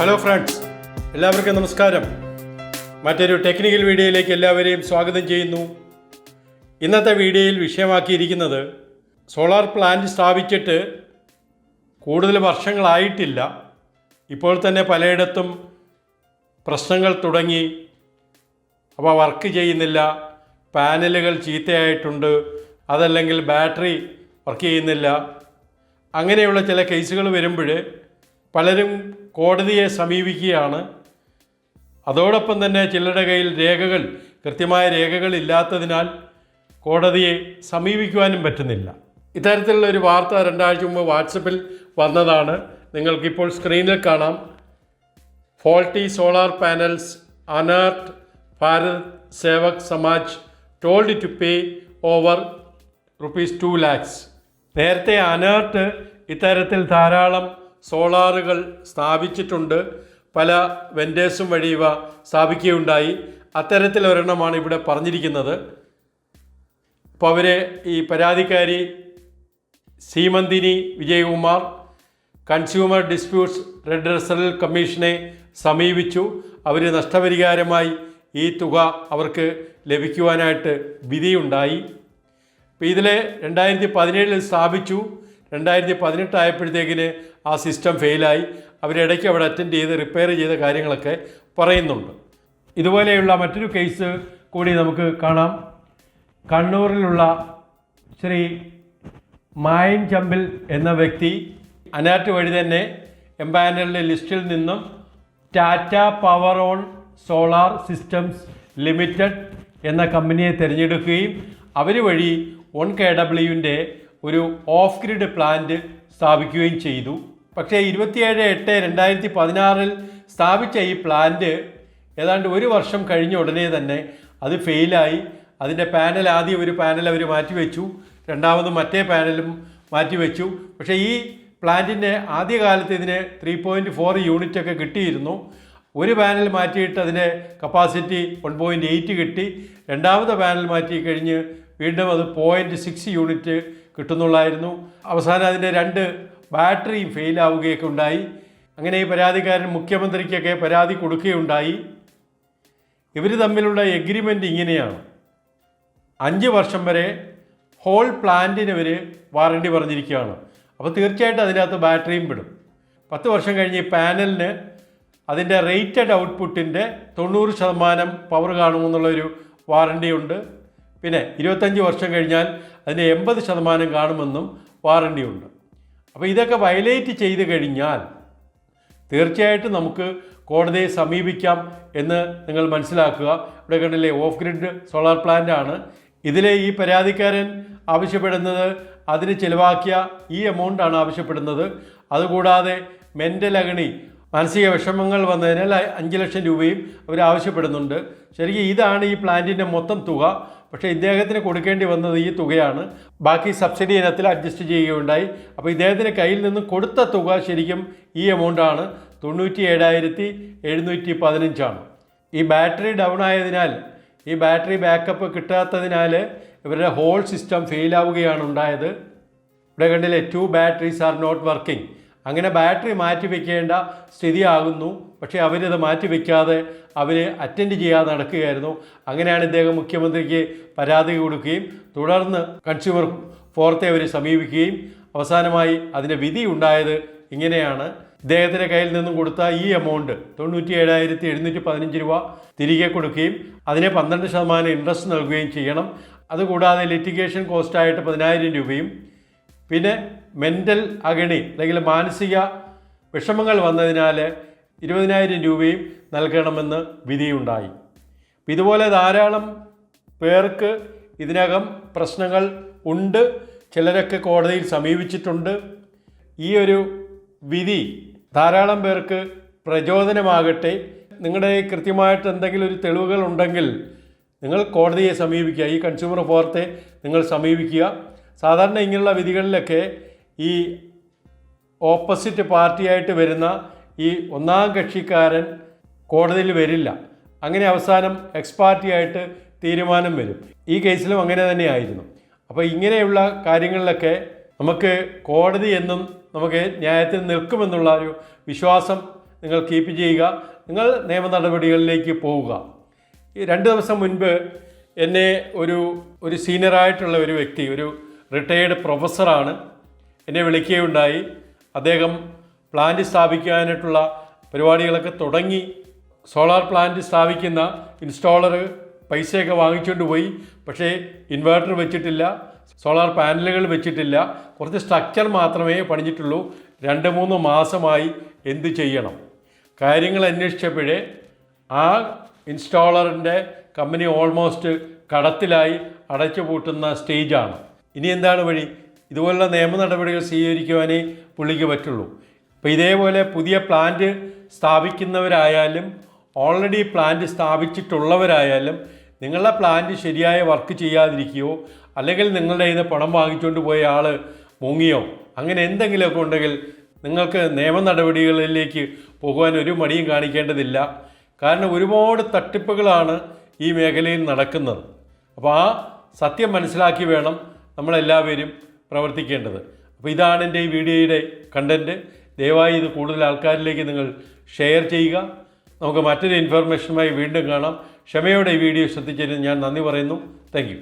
Hello friends എല്ലാവർക്കും നമസ്കാരം. മറ്റൊരു ടെക്നിക്കൽ വീഡിയോയിലേക്ക് എല്ലാവരെയും സ്വാഗതം ചെയ്യുന്നു. ഇന്നത്തെ വീഡിയോയിൽ വിഷയമാക്കിയിരിക്കുന്നത് സോളാർ പ്ലാന്റ് സ്ഥാപിച്ചിട്ട് കൂടുതൽ വർഷങ്ങളായിട്ടില്ല. ഇപ്പോൾ തന്നെ പലയിടത്തും പ്രശ്നങ്ങൾ തുടങ്ങി. അവ വർക്ക് ചെയ്യുന്നില്ല. പാനലുകൾ ചീത്തയായിട്ടുണ്ട്. അതല്ലെങ്കിൽ ബാറ്ററി വർക്ക് ചെയ്യുന്നില്ല. അങ്ങനെയുള്ള ചില കേസുകൾ വരുമ്പോൾ പലരും കോടതിയെ സമീപിക്കുകയാണ്. അതോടൊപ്പം തന്നെ ചിലരുടെ കയ്യിൽ രേഖകൾ കൃത്യമായ രേഖകൾ ഇല്ലാത്തതിനാൽ കോടതിയെ സമീപിക്കുവാനും പറ്റുന്നില്ല. ഇത്തരത്തിലുള്ള ഒരു വാർത്ത രണ്ടാഴ്ച മുമ്പ് വാട്സപ്പിൽ വന്നതാണ്. നിങ്ങൾക്കിപ്പോൾ സ്ക്രീനിൽ കാണാം. Faulty solar panels ANERT Bharat Sevak Samaj told to pay over rupees two lakhs. നേരത്തെ അനേർട്ട് ഇത്തരത്തിൽ ധാരാളം സോളാറുകൾ സ്ഥാപിച്ചിട്ടുണ്ട്. പല വെൻഡേഴ്സും വഴി ഇവ സ്ഥാപിക്കുകയുണ്ടായി. അത്തരത്തിൽ ഒരെണ്ണമാണ് ഇവിടെ പറഞ്ഞിരിക്കുന്നത്. അപ്പോൾ അവരെ ഈ പരാതിക്കാരി Seemanthini Vijayakumar consumer disputes redressal കമ്മീഷനെ സമീപിച്ചു. അവർ നഷ്ടപരിഹാരമായി ഈ തുക അവർക്ക് ലഭിക്കുവാനായിട്ട് വിധിയുണ്ടായി. ഇപ്പോൾ ഇതിലെ രണ്ടായിരത്തി പതിനേഴിൽ സ്ഥാപിച്ചു. രണ്ടായിരത്തി പതിനെട്ടായപ്പോഴത്തേക്കിന് ആ സിസ്റ്റം ഫെയിലായി. അവരിടയ്ക്ക് അവിടെ അറ്റൻഡ് ചെയ്ത് റിപ്പയർ ചെയ്ത കാര്യങ്ങളൊക്കെ പറയുന്നുണ്ട്. ഇതുപോലെയുള്ള മറ്റൊരു കേസ് കൂടി നമുക്ക് കാണാം. കണ്ണൂരിലുള്ള ശ്രീ മായൻ ചമ്പിൽ എന്ന വ്യക്തി അനാറ്റ് വഴി തന്നെ എംപാനലിന്റെ ലിസ്റ്റിൽ നിന്നും Tata power on solar systems limited എന്ന കമ്പനിയെ തിരഞ്ഞെടുക്കുകയും അവർ വഴി വൺ കെ ഡബ്ല്യുവിന്റെ ഒരു ഓഫ് ഗ്രിഡ് പ്ലാന്റ് സ്ഥാപിക്കുകയും ചെയ്തു. പക്ഷേ ഇരുപത്തിയേഴ് എട്ട് രണ്ടായിരത്തി പതിനാറിൽ സ്ഥാപിച്ച ഈ പ്ലാന്റ് ഏതാണ്ട് ഒരു വർഷം കഴിഞ്ഞ ഉടനെ തന്നെ അത് ഫെയിലായി അതിന്റെ പാനൽ ആദ്യം ഒരു പാനൽ അവർ മാറ്റിവെച്ചു. രണ്ടാമത് മറ്റേ പാനലും മാറ്റിവെച്ചു. പക്ഷേ ഈ പ്ലാന്റിന്റെ ആദ്യകാലത്ത് ഇതിന് ത്രീ പോയിന്റ് ഫോർ യൂണിറ്റ് ഒക്കെ കിട്ടിയിരുന്നു. ഒരു പാനൽ മാറ്റിയിട്ട് അതിന്റെ കപ്പാസിറ്റി വൺ പോയിന്റ് എയ്റ്റ് കിട്ടി. രണ്ടാമത്തെ പാനൽ മാറ്റി കഴിഞ്ഞ് വീണ്ടും അത് പോയിന്റ് സിക്സ് യൂണിറ്റ് കിട്ടുന്നുള്ളായിരുന്നു. അവസാനം അതിന്റെ രണ്ട് ബാറ്ററിയും ഫെയിലാവുകയൊക്കെ ഉണ്ടായി. അങ്ങനെ ഈ പരാതിക്കാരൻ മുഖ്യമന്ത്രിക്കൊക്കെ പരാതി കൊടുക്കുകയുണ്ടായി. ഇവർ തമ്മിലുള്ള എഗ്രിമെന്റ് ഇങ്ങനെയാണ്. അഞ്ച് വർഷം വരെ ഹോൾ പ്ലാന്റിന് ഇവർ വാറണ്ടി പറഞ്ഞിരിക്കുകയാണ്. അപ്പോൾ തീർച്ചയായിട്ടും അതിനകത്ത് ബാറ്ററിയും വിടും പത്ത് വർഷം കഴിഞ്ഞ് ഈ പാനലിന് അതിന്റെ റേറ്റഡ് ഔട്ട്പുട്ടിന്റെ തൊണ്ണൂറ് ശതമാനം പവർ കാണുമെന്നുള്ളൊരു വാറണ്ടി ഉണ്ട്. പിന്നെ ഇരുപത്തഞ്ച് വർഷം കഴിഞ്ഞാൽ അതിന് എൺപത് ശതമാനം കാണുമെന്നും വാറണ്ടി ഉണ്ട്. അപ്പോൾ ഇതൊക്കെ വയലേറ്റ് ചെയ്ത് കഴിഞ്ഞാൽ തീർച്ചയായിട്ടും നമുക്ക് കോടതിയെ സമീപിക്കാം എന്ന് നിങ്ങൾ മനസ്സിലാക്കുക. ഇവിടെ കണ്ടില്ലേ ഓഫ് ഗ്രിഡ് സോളാർ പ്ലാന്റ് ആണ്. ഇതിലെ ഈ പരാതിക്കാരൻ ആവശ്യപ്പെടുന്നത് അതിന് ചിലവാക്കിയ ഈ എമൗണ്ടാണ് ആവശ്യപ്പെടുന്നത്. അതുകൂടാതെ മെന്റൽ അഗണി മാനസിക വിഷമങ്ങൾ വന്നതിനാൽ അഞ്ച് ലക്ഷം രൂപയും അവർ ആവശ്യപ്പെടുന്നുണ്ട്. ശരിക്കും ഇതാണ് ഈ പ്ലാന്റിന്റെ മൊത്തം തുക. പക്ഷേ ഇദ്ദേഹത്തിന് കൊടുക്കേണ്ടി വന്നത് ഈ തുകയാണ്. ബാക്കി സബ്സിഡി ഇനത്തിൽ അഡ്ജസ്റ്റ് ചെയ്യുകയുണ്ടായി. അപ്പോൾ ഇദ്ദേഹത്തിന് കയ്യിൽ നിന്ന് കൊടുത്ത തുക ശരിക്കും ഈ എമൗണ്ടാണ് തൊണ്ണൂറ്റി ഏഴായിരത്തി എഴുന്നൂറ്റി പതിനഞ്ചാണ് ഈ ബാറ്ററി ഡൗൺ ആയതിനാൽ ഈ ബാറ്ററി ബാക്കപ്പ് കിട്ടാത്തതിനാൽ ഇവരുടെ ഹോൾ സിസ്റ്റം ഫെയിലാവുകയാണ് ഉണ്ടായത്. ഇവിടെ കണ്ടില്ലേ two batteries are not working അങ്ങനെ ബാറ്ററി മാറ്റി വെക്കേണ്ട സ്ഥിതിയാകുന്നു. പക്ഷേ അവരത് മാറ്റി വെക്കാതെ അവർ അറ്റൻഡ് ചെയ്യാതെ നടക്കുകയായിരുന്നു. അങ്ങനെയാണ് ഇദ്ദേഹം മുഖ്യമന്ത്രിക്ക് പരാതി കൊടുക്കുകയും തുടർന്ന് കൺസ്യൂമർ ഫോറത്തെ അവർ സമീപിക്കുകയും അവസാനമായി അതിന്റെ വിധി ഉണ്ടായത് ഇങ്ങനെയാണ്. ഇദ്ദേഹത്തിന്റെ കയ്യിൽ നിന്നും കൊടുത്ത ഈ എമൗണ്ട് തൊണ്ണൂറ്റി ഏഴായിരത്തി എഴുന്നൂറ്റി പതിനഞ്ച് രൂപ തിരികെ കൊടുക്കുകയും അതിനെ പന്ത്രണ്ട് ശതമാനം ഇൻട്രസ്റ്റ് നൽകുകയും ചെയ്യണം. അതുകൂടാതെ ലിറ്റിഗേഷൻ കോസ്റ്റായിട്ട് പതിനായിരം രൂപയും പിന്നെ മെന്റൽ അഗണി അല്ലെങ്കിൽ മാനസിക വിഷമങ്ങൾ വന്നതിനാൽ ഇരുപതിനായിരം രൂപയും നൽകണമെന്ന് വിധിയുണ്ടായി. ഇതുപോലെ ധാരാളം പേർക്ക് ഇതിനകം പ്രശ്നങ്ങൾ ഉണ്ട്. ചിലരൊക്കെ കോടതിയിൽ സമീപിച്ചിട്ടുണ്ട്. ഈ ഒരു വിധി ധാരാളം പേർക്ക് പ്രചോദനമാകട്ടെ. നിങ്ങളുടെ കൃത്യമായിട്ട് എന്തെങ്കിലും ഒരു തെളിവുകൾ ഉണ്ടെങ്കിൽ നിങ്ങൾ കോടതിയെ സമീപിക്കുക. ഈ കൺസ്യൂമർ ഫോറത്തെ നിങ്ങൾ സമീപിക്കുക. സാധാരണ ഇങ്ങനെയുള്ള വിധികളിലൊക്കെ ഈ ഓപ്പോസിറ്റ് പാർട്ടിയായിട്ട് വരുന്ന ഈ ഒന്നാം കക്ഷിക്കാരൻ കോടതിയിൽ വരില്ല. അങ്ങനെ അവസാനം എക്സ് പാർട്ടിയായിട്ട് തീരുമാനം വരും. ഈ കേസിലും അങ്ങനെ തന്നെയായിരുന്നു. അപ്പോൾ ഇങ്ങനെയുള്ള കാര്യങ്ങളിലൊക്കെ നമുക്ക് കോടതി എന്നും നമുക്ക് ന്യായത്തിൽ നിൽക്കുമെന്നുള്ള ഒരു വിശ്വാസം നിങ്ങൾ കീപ്പ് ചെയ്യുക. നിങ്ങൾ നിയമ നടപടികളിലേക്ക് പോവുക. രണ്ട് ദിവസം മുൻപ് എന്നെ ഒരു ഒരു സീനിയറായിട്ടുള്ള ഒരു വ്യക്തി ഒരു റിട്ടയേർഡ് പ്രൊഫസറാണ് എന്നെ വിളിക്കുകയുണ്ടായി. അദ്ദേഹം പ്ലാന്റ് സ്ഥാപിക്കാനായിട്ടുള്ള പരിപാടികളൊക്കെ തുടങ്ങി. സോളാർ പ്ലാന്റ് സ്ഥാപിക്കുന്ന ഇൻസ്റ്റാളർ പൈസയൊക്കെ വാങ്ങിച്ചുകൊണ്ട് പോയി. പക്ഷേ ഇൻവേർട്ടർ വെച്ചിട്ടില്ല സോളാർ പാനലുകൾ വെച്ചിട്ടില്ല. കുറച്ച് സ്ട്രക്ചർ മാത്രമേ പണിഞ്ഞിട്ടുള്ളൂ. രണ്ട് മൂന്ന് മാസമായി എന്ത് ചെയ്യണം? കാര്യങ്ങൾ അന്വേഷിച്ചപ്പോഴേ ആ ഇൻസ്റ്റാളറിന്റെ കമ്പനി ഓൾമോസ്റ്റ് കടത്തിലായി അടച്ചു പൂട്ടുന്ന സ്റ്റേജാണ് ഇനി എന്താണ് വഴി? ഇതുപോലുള്ള നിയമ നടപടികൾ സ്വീകരിക്കുവാനേ പുള്ളിക്ക് പറ്റുള്ളൂ. അപ്പോൾ ഇതേപോലെ പുതിയ പ്ലാന്റ് സ്ഥാപിക്കുന്നവരായാലും ഓൾറെഡി പ്ലാന്റ് സ്ഥാപിച്ചിട്ടുള്ളവരായാലും നിങ്ങളുടെ പ്ലാന്റ് ശരിയായ വർക്ക് ചെയ്യാതിരിക്കുകയോ അല്ലെങ്കിൽ നിങ്ങളുടെ കയ്യിൽ പണം വാങ്ങിച്ചുകൊണ്ട് പോയ ആൾ മുങ്ങിയോ അങ്ങനെ എന്തെങ്കിലുമൊക്കെ ഉണ്ടെങ്കിൽ നിങ്ങൾക്ക് നിയമ നടപടികളിലേക്ക് പോകുവാൻ ഒരു മടിയും കാണിക്കേണ്ടതില്ല. കാരണം ഒരുപാട് തട്ടിപ്പുകളാണ് ഈ മേഖലയിൽ നടക്കുന്നത്. അപ്പോൾ ആ സത്യം മനസ്സിലാക്കി വേണം. നമ്മളെല്ലാവരും പ്രവർത്തിക്കേണ്ടത്. അപ്പോൾ ഇതാണ് എന്റെ ഈ വീഡിയോയുടെ കണ്ടന്റ് ദയവായി ഇത് കൂടുതൽ ആൾക്കാരിലേക്ക് നിങ്ങൾ ഷെയർ ചെയ്യുക. നമുക്ക് മറ്റൊരു ഇൻഫർമേഷനുമായി വീണ്ടും കാണാം. ക്ഷമയോടെ ഈ വീഡിയോ ശ്രദ്ധിച്ചതിന് ഞാൻ നന്ദി പറയുന്നു. താങ്ക്